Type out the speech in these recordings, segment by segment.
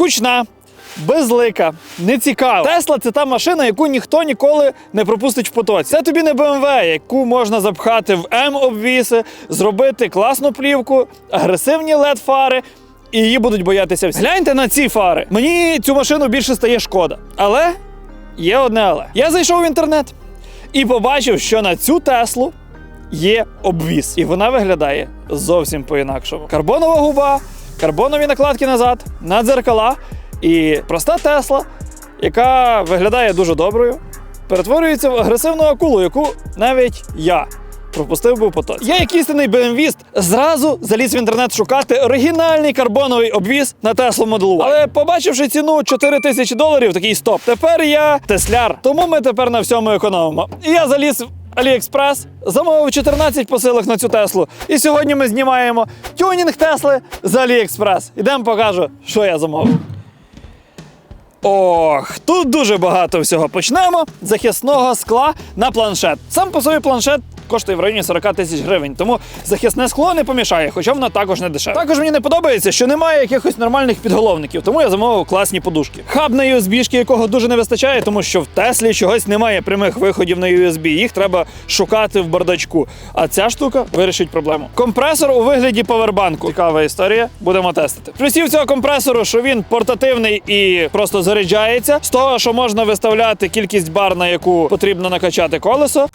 скучна. Безлика, нецікава. Тесла це та машина, яку ніхто ніколи не пропустить в потоці. Це тобі не BMW, яку можна запхати в М-обвіси, зробити класну плівку, агресивні LED-фари, і її будуть боятися всі. Гляньте на ці фари. Мені цю машину більше стає шкода. Але є одне але. Я зайшов в інтернет і побачив, що на цю Теслу є обвіз. І вона виглядає зовсім по-інакшому. Карбонова губа, карбонові накладки назад, надзеркала і проста Тесла, яка виглядає дуже доброю, перетворюється в агресивну акулу, яку навіть я. Пропустив би в потоці. Я, як істинний BMW-ст, зразу заліз в інтернет шукати оригінальний карбоновий обвіз на Tesla Model Y. Але побачивши ціну 4 тисячі доларів, такий стоп. Тепер я тесляр. Тому ми тепер на всьому економимо. І я заліз AliExpress, замовив 14 посилок на цю Теслу. І сьогодні ми знімаємо тюнінг Тесли з Аліекспрес. Ідемо покажу, що я замовив. Ох, тут дуже багато всього. Почнемо з захисного скла на планшет. Сам по собі планшет коштує в районі 40 тисяч гривень, тому захисне скло не помішає, хоча воно також не дешеве. Також мені не подобається, що немає якихось нормальних підголовників, тому я замовив класні подушки. Хаб на USB, якого дуже не вистачає, тому що в Теслі чогось немає прямих виходів на USB. Їх треба шукати в бардачку. А ця штука вирішить проблему. Компресор у вигляді повербанку. Цікава історія. Будемо тестити. Плюсів цього компресору, що він портативний і просто заряджається. З того, що можна виставляти кількість бар, на яку потрібно накачати колесо.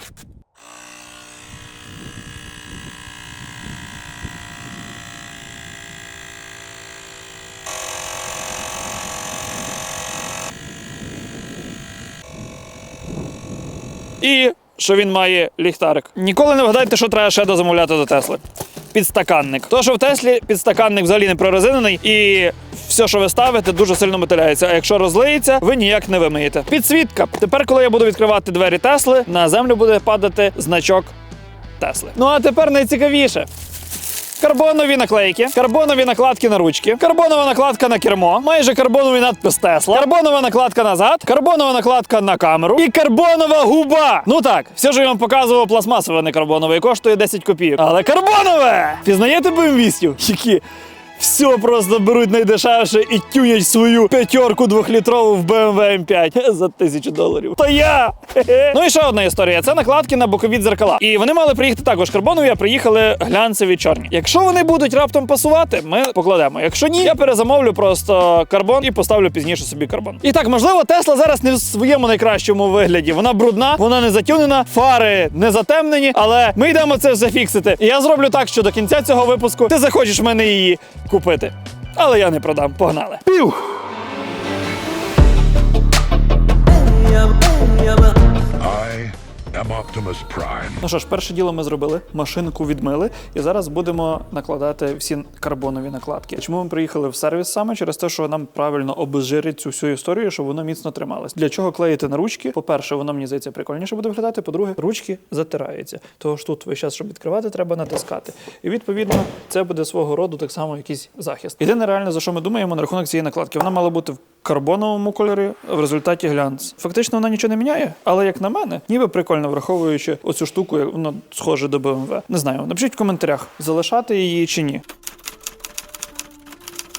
І що він має ліхтарик. Ніколи не вгадайте, що треба ще дозамовляти до Тесли. Підстаканник. То, що в Теслі підстаканник взагалі не прорезинений, і все, що ви ставите, дуже сильно металяється. А якщо розлиється, ви ніяк не вимиєте. Підсвітка. Тепер, коли я буду відкривати двері Тесли, на землю буде падати значок Тесли. Ну а тепер найцікавіше. Карбонові наклейки, карбонові накладки на ручки, карбонова накладка на кермо, майже карбоновий надпис Тесла, карбонова накладка назад, карбонова накладка на камеру і карбонова губа. Ну так, все, ж я вам показував, пластмасове, не карбонове, коштує 10 копійок. Але карбонове! Пізнаєте бмвістів? Які все просто беруть найдешевше і тюнять свою п'ятерку двохлітрову в BMW M5 за тисячу доларів. То я! Ну і ще одна історія: це накладки на бокові дзеркала. І вони мали приїхати також карбонові, а приїхали глянцеві чорні. Якщо вони будуть раптом пасувати, ми покладемо. Якщо ні, я перезамовлю просто карбон і поставлю пізніше собі карбон. І так, можливо, Тесла зараз не в своєму найкращому вигляді. Вона брудна, вона не затюнена, фари не затемнені, але ми йдемо це все фіксити. І я зроблю так, що до кінця цього випуску ти захочеш в мене її купити. Але я не продам. Погнали. Пів! Ну що ж, перше діло ми зробили, машинку відмили, і зараз будемо накладати всі карбонові накладки. Чому ми приїхали в сервіс саме? Через те, що нам правильно обезжирить цю всю історію, щоб воно міцно трималось. Для чого клеїти на ручки? По-перше, воно мені здається прикольніше буде виглядати. По-друге, ручки затираються. Того ж тут весь час, щоб відкривати, треба натискати. І відповідно це буде свого роду так само якийсь захист. Єдине реально за що ми думаємо на рахунок цієї накладки. Вона мала бути в карбоновому кольорі, в результаті глянц. Фактично вона нічого не міняє, але як на мене, ніби прикольно враховуючи оцю штуку, як воно схоже до BMW. Не знаю, напишіть в коментарях, залишати її чи ні.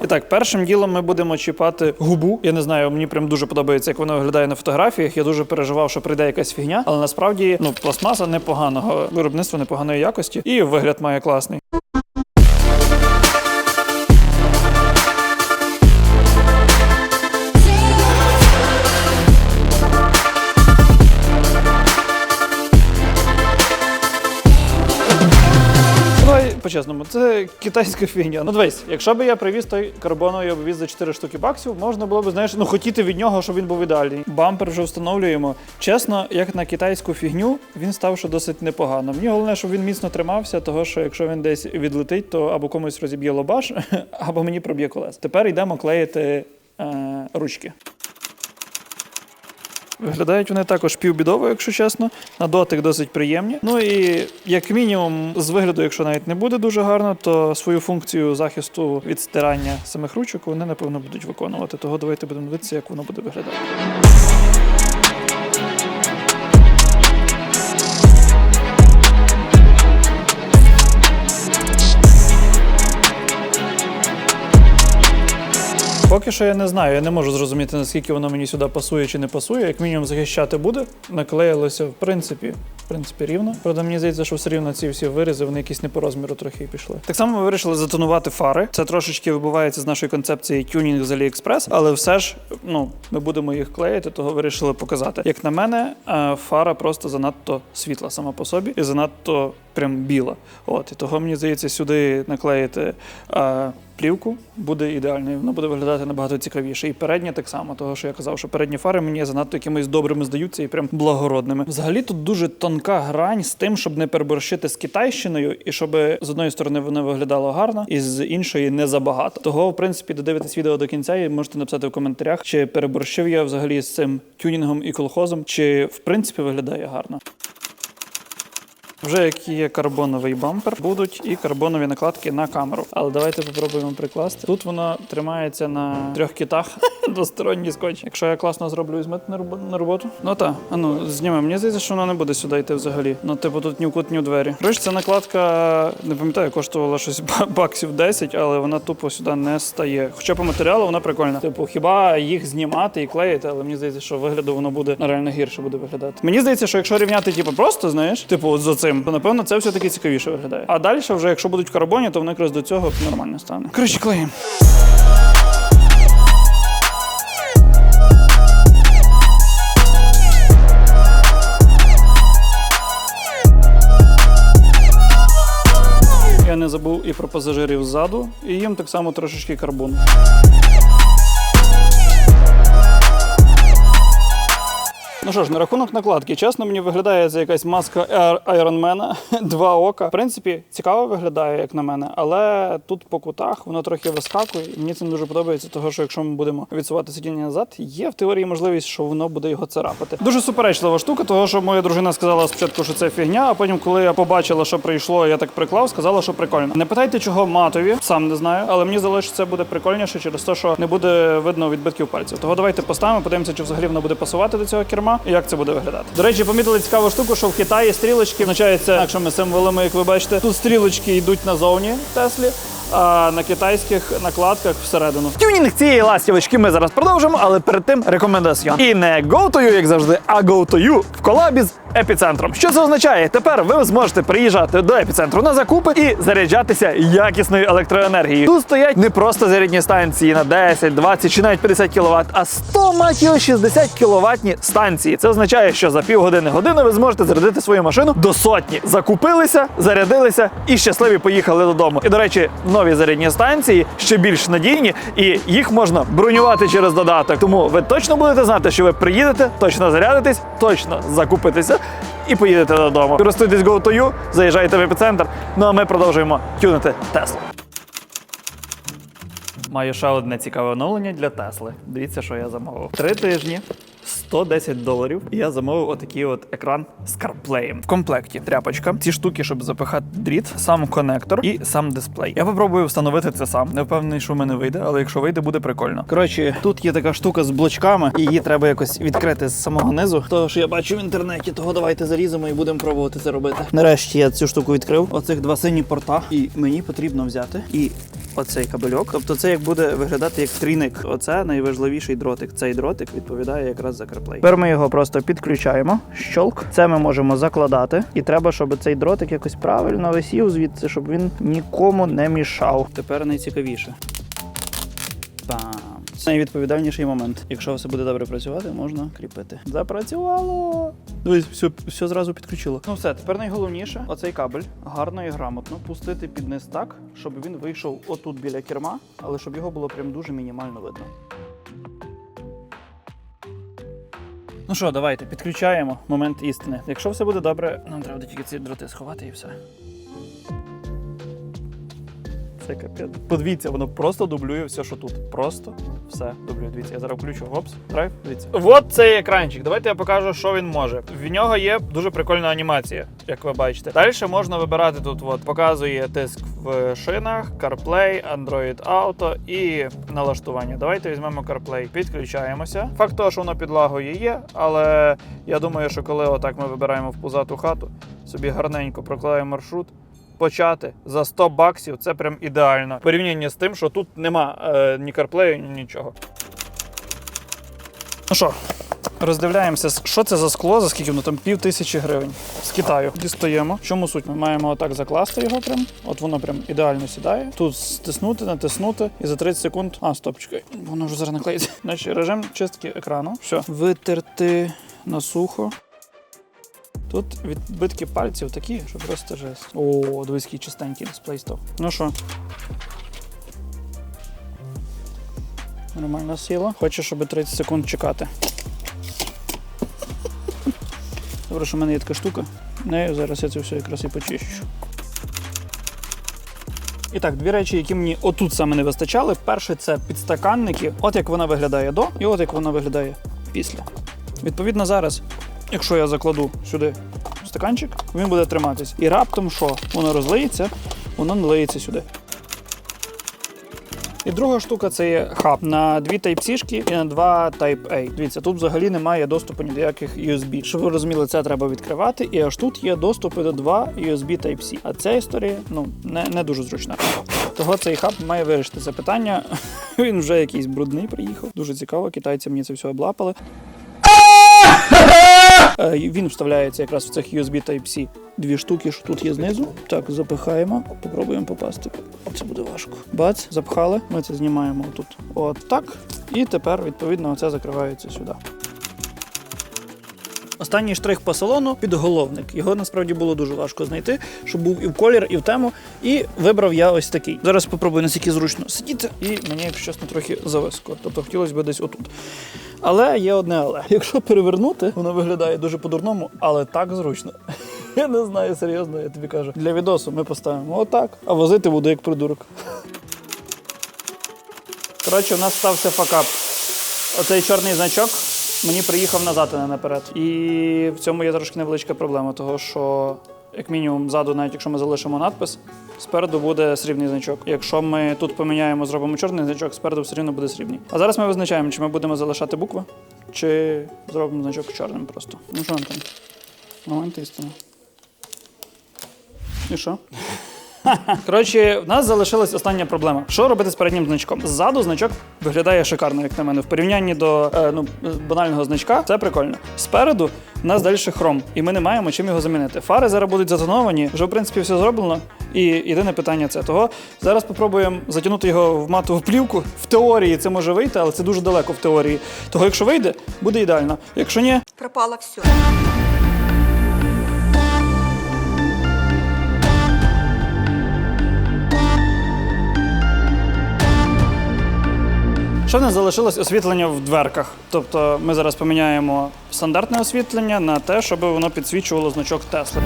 І так, першим ділом ми будемо чіпати губу. Я не знаю, мені прям дуже подобається, як воно виглядає на фотографіях. Я дуже переживав, що прийде якась фігня, але насправді ну пластмаса непоганого виробництва непоганої якості, і вигляд має класний. По-чесному, це китайська фігня. Ну дивись, якщо б я привіз той карбоновий обвіз за 4 штуки баксів, можна було б, знаєш, ну хотіти від нього, щоб він був ідеальний. Бампер вже встановлюємо. Чесно, як на китайську фігню, він став що досить непогано. Мені головне, щоб він міцно тримався, того що якщо він десь відлетить, то або комусь розіб'є лобаш, або мені проб'є колес. Тепер йдемо клеїти е, ручки. Виглядають вони також півбідово, якщо чесно. На дотик досить приємні. Ну і як мінімум, з вигляду, якщо навіть не буде дуже гарно, то свою функцію захисту від стирання самих ручок вони напевно будуть виконувати. Того давайте будемо дивитися, як воно буде виглядати. Поки що я не знаю, я не можу зрозуміти, наскільки воно мені сюди пасує чи не пасує. Як мінімум захищати буде. Наклеїлося, в принципі, в принципі, рівно. Правда, мені здається, що все рівно ці всі вирізи, вони якісь не по розміру трохи пішли. Так само ми вирішили затонувати фари. Це трошечки вибивається з нашої концепції тюнінг з AliExpress, але все ж ну, ми будемо їх клеїти, того вирішили показати. Як на мене, е, фара просто занадто світла сама по собі і занадто прям біла. От і того мені здається, сюди наклеїти е, плівку буде ідеально, і воно буде виглядати набагато цікавіше. І переднє так само, того що я казав, що передні фари мені занадто якимись добрими здаються і прям благородними. Взагалі тут дуже тонка грань з тим, щоб не переборщити з китайщиною, і щоб з одної сторони воно виглядало гарно, і з іншої не забагато. Того, в принципі, додивитись відео до кінця і можете написати в коментарях, чи переборщив я взагалі з цим тюнінгом і колхозом, чи в принципі виглядає гарно. Вже як є карбоновий бампер, будуть і карбонові накладки на камеру. Але давайте попробуємо прикласти. Тут воно тримається на трьох китах двосторонній скотч. Якщо я класно зроблю, візьмете на роботу. Ну так, а ну знімемо. Мені здається, що воно не буде сюди йти взагалі. Ну, типу, тут ні в кут, ні в двері. Коротше, ця накладка, не пам'ятаю, коштувала щось баксів 10, але вона тупо сюди не стає. Хоча по матеріалу вона прикольна. Типу, хіба їх знімати і клеїти, але мені здається, що вигляду воно буде реально гірше буде виглядати. Мені здається, що якщо рівняти, типу, просто, знаєш, типу, от за цим, то напевно це все таки цікавіше виглядає. А далі, вже, якщо будуть в карбоні, то воно якраз до цього нормально стане. Коротше, клеїмо. Я не забув і про пасажирів ззаду, і їм так само трошечки карбону. Ну що ж, на рахунок накладки, чесно, мені виглядає це якась маска Айронмена, два ока. В принципі, цікаво виглядає, як на мене, але тут по кутах воно трохи вискакує. І мені це не дуже подобається, того що якщо ми будемо відсувати сидіння назад, є в теорії можливість, що воно буде його царапати. Дуже суперечлива штука, того що моя дружина сказала спочатку, що це фігня, а потім, коли я побачила, що прийшло, я так приклав, сказала, що прикольно. Не питайте, чого матові, сам не знаю, але мені здалося, що це буде прикольніше через те, що не буде видно відбитків пальців. Того давайте поставимо, подивимося, чи взагалі воно буде пасувати до цього керма і як це буде виглядати. До речі, помітили цікаву штуку, що в Китаї стрілочки означаються нашими символами, як ви бачите. Тут стрілочки йдуть назовні Теслі. А на китайських накладках всередину. Тюнінг цієї ластівочки ми зараз продовжимо, але перед тим рекомендаціон. І не go to you, як завжди, а go to you в колабі з епіцентром. Що це означає? Тепер ви зможете приїжджати до епіцентру на закупи і заряджатися якісною електроенергією. Тут стоять не просто зарядні станції на 10, 20 чи навіть 50 кВт, а 100 матіо 60 кВт станції. Це означає, що за півгодини години ви зможете зарядити свою машину до сотні. Закупилися, зарядилися і щасливі поїхали додому. І до речі, нові зарядні станції ще більш надійні, і їх можна бронювати через додаток. Тому ви точно будете знати, що ви приїдете, точно зарядитесь, точно закупитеся і поїдете додому. Користуйтесь GoToU, заїжджайте в епіцентр. Ну а ми продовжуємо тюнити Теслу. Маю ще одне цікаве оновлення для Тесли. Дивіться, що я замовив. Три тижні. 110 доларів. І я замовив отакий от екран з CarPlay. В комплекті тряпочка, ці штуки, щоб запихати дріт, сам конектор і сам дисплей. Я попробую встановити це сам. Не впевнений, що в мене вийде, але якщо вийде, буде прикольно. Коротше, тут є така штука з блочками, і її треба якось відкрити з самого низу. Того, що я бачу в інтернеті, того давайте зарізимо і будемо пробувати це робити. Нарешті я цю штуку відкрив. Оцих два сині порта, і мені потрібно взяти і оцей кабельок. Тобто це як буде виглядати як трійник. Оце найважливіший дротик. Цей дротик відповідає якраз за CarPlay. Тепер ми його просто підключаємо. Щолк. Це ми можемо закладати. І треба, щоб цей дротик якось правильно висів звідси, щоб він нікому не мішав. Тепер найцікавіше. Бам. Це найвідповідальніший момент. Якщо все буде добре працювати, можна кріпити. Запрацювало! Дивись, все, все зразу підключило. Ну все, тепер найголовніше оцей кабель гарно і грамотно пустити під низ так, щоб він вийшов отут біля керма, але щоб його було прям дуже мінімально видно. Ну що, давайте підключаємо момент істини. Якщо все буде добре, нам треба тільки ці дроти сховати і все. Це капець. Подивіться, воно просто дублює все, що тут. Просто все дублює. Дивіться, я зараз включу гопс, драйв. Дивіться. От цей екранчик. Давайте я покажу, що він може. В нього є дуже прикольна анімація, як ви бачите. Далі можна вибирати тут. От показує тиск в шинах, CarPlay, Android Auto і налаштування. Давайте візьмемо CarPlay, підключаємося. Факт того, що воно підлагою є, але я думаю, що коли отак ми вибираємо в пузату хату, собі гарненько прокладаємо маршрут почати за 100 баксів це прям ідеально. В порівнянні з тим, що тут нема е, ні карплею, ні нічого. Ну що, роздивляємося, що це за скло, за скільки воно там пів тисячі гривень. З Китаю. Дістаємо. В чому суть? Ми маємо отак закласти його прям. От воно прям ідеально сідає. Тут стиснути, натиснути, і за 30 секунд. А, стоп, чекай. Воно вже зараз наклеїться. Значить, режим чистки екрану. Все. Витерти на сухо. Тут відбитки пальців такі, що просто жесть. О, який чистенький дисплей став. Ну що? Нормально сіло. Хочу, щоб 30 секунд чекати. Добре, що в мене є така штука. Нею зараз я це все якраз і почищу. І так, дві речі, які мені отут саме не вистачали. Перше це підстаканники. От як вона виглядає до, і от як вона виглядає після. Відповідно, зараз, якщо я закладу сюди стаканчик, він буде триматись. І раптом що? Воно розлиється, воно не лиється сюди. І друга штука це є хаб на дві Type-C і на два Type-A. Дивіться, тут взагалі немає доступу ні до яких USB. Щоб ви розуміли, це треба відкривати. І аж тут є доступи до два USB Type-C. А ця історія ну не, не дуже зручна. Того цей хаб має вирішити це питання. Він вже якийсь брудний приїхав. Дуже цікаво. Китайці мені це все облапали. Е, Він вставляється якраз в цих USB Type-C дві штуки, що тут є знизу. Так, запихаємо, попробуємо попасти. Це буде важко. Бац, запхали. Ми це знімаємо тут. От так. І тепер, відповідно, це закривається сюди. Останній штрих по салону підголовник. Його насправді було дуже важко знайти, щоб був і в колір, і в тему. І вибрав я ось такий. Зараз спробую наскільки зручно сидіти, і мені, якщо чесно, трохи зависко. Тобто хотілося б десь отут. Але є одне але. Якщо перевернути, воно виглядає дуже по-дурному, але так зручно. Я не знаю, серйозно, я тобі кажу. Для відосу ми поставимо отак, а возити буду як придурок. Коротше, у нас стався факап. Оцей чорний значок мені приїхав назад, а не наперед. І в цьому є трошки невеличка проблема, того що, як мінімум, ззаду, навіть якщо ми залишимо надпис, спереду буде срібний значок. Якщо ми тут поміняємо, зробимо чорний значок, спереду все рівно буде срібний. А зараз ми визначаємо, чи ми будемо залишати букви, чи зробимо значок чорним просто. Ну що, Антон? Момент істини. І що? Коротше, в нас залишилась остання проблема. Що робити з переднім значком? Ззаду значок виглядає шикарно, як на мене. В порівнянні до е, ну, банального значка це прикольно. Спереду в нас далі хром, і ми не маємо чим його замінити. Фари зараз будуть затоновані, вже в принципі все зроблено. І єдине питання це того. Зараз спробуємо затягнути його в матову плівку. В теорії це може вийти, але це дуже далеко в теорії. Того, якщо вийде, буде ідеально. Якщо ні, пропало все. Що в нас залишилось освітлення в дверках? Тобто ми зараз поміняємо стандартне освітлення на те, щоб воно підсвічувало значок Тесли.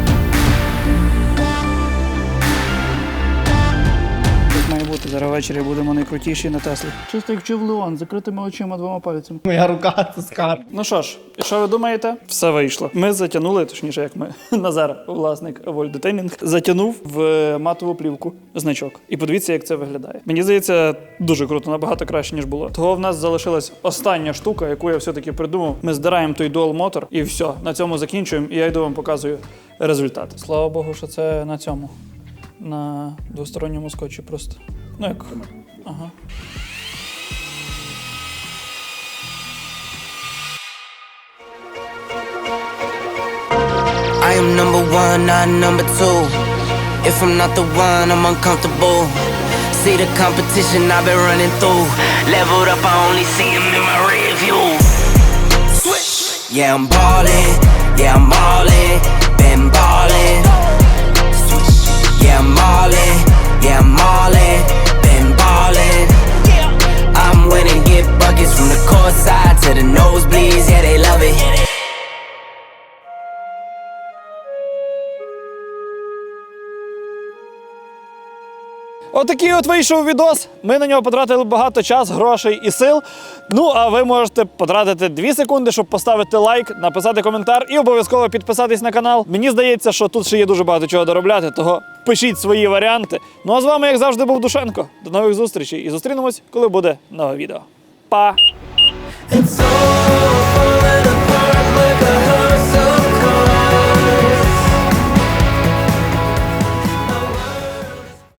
Бути зараз ввечері будемо найкрутіші на Теслі. Чисто як вчив Леон, закритими очима двома пальцями. Моя рука це скарб. Ну що ж, що ви думаєте? Все вийшло. Ми затягнули, точніше, як ми Назар, власник Detailing, затягнув в матову плівку значок. І подивіться, як це виглядає. Мені здається, дуже круто, набагато краще, ніж було. Того в нас залишилась остання штука, яку я все-таки придумав. Ми здираємо той дуал мотор і все. На цьому закінчуємо. І я йду вам показую результат. Слава Богу, що це на цьому. На двосторонньому скотчі просто. Ну як. Ага. I am number one, not number two. If I'm not the one, I'm uncomfortable. See the competition I've been running through. Leveled up, I only see him in my rear view. Switch. Yeah, I'm ballin'. Yeah, I'm ballin'. Been ballin'. Switch. Yeah, I'm ballin'. Yeah, I'm ballin'. Been ballin'. Buckets from the court side to the nosebleeds. Yeah, they love it. Отакий от вийшов відос. Ми на нього потратили багато часу, грошей і сил. Ну а ви можете потратити 2 секунди, щоб поставити лайк, написати коментар і обов'язково підписатись на канал. Мені здається, що тут ще є дуже багато чого доробляти, того пишіть свої варіанти. Ну а з вами, як завжди, був Душенко. До нових зустрічей і зустрінемось, коли буде нове відео. Bye.